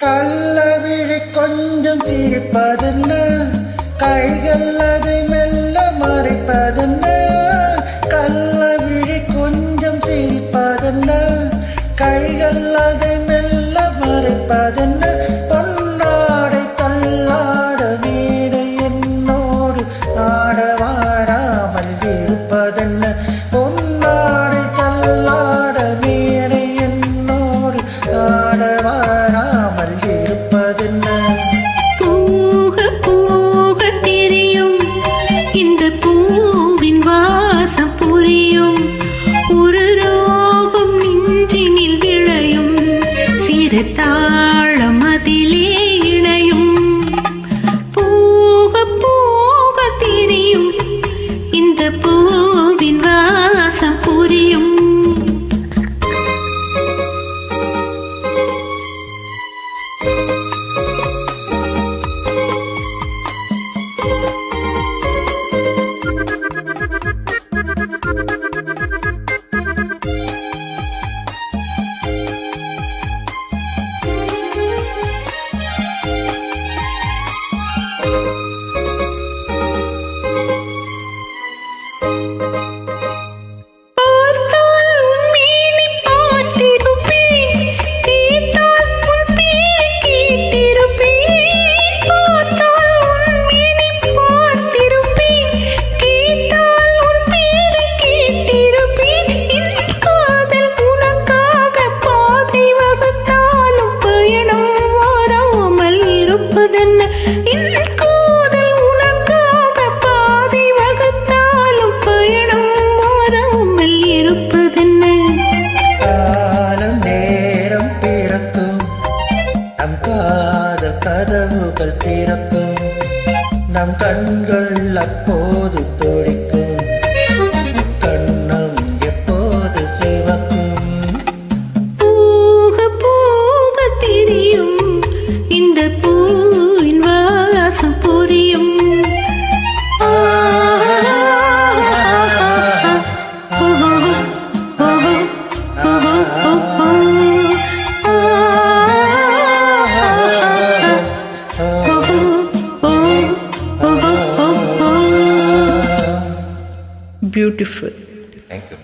கள்ளவிழி கொஞ்சம் சிரிப்பதுன்ன கைகள் அதை மெல்ல மறைப்பதுன்ன கள்ளவிழி கொஞ்சம் சிரிப்பதுன்ன கைகள் அதை 大。நம் காதல் கதவுகள் திறக்கும். நம் கண்கள் அப்போது துடிக்கும். beautiful. Thank you.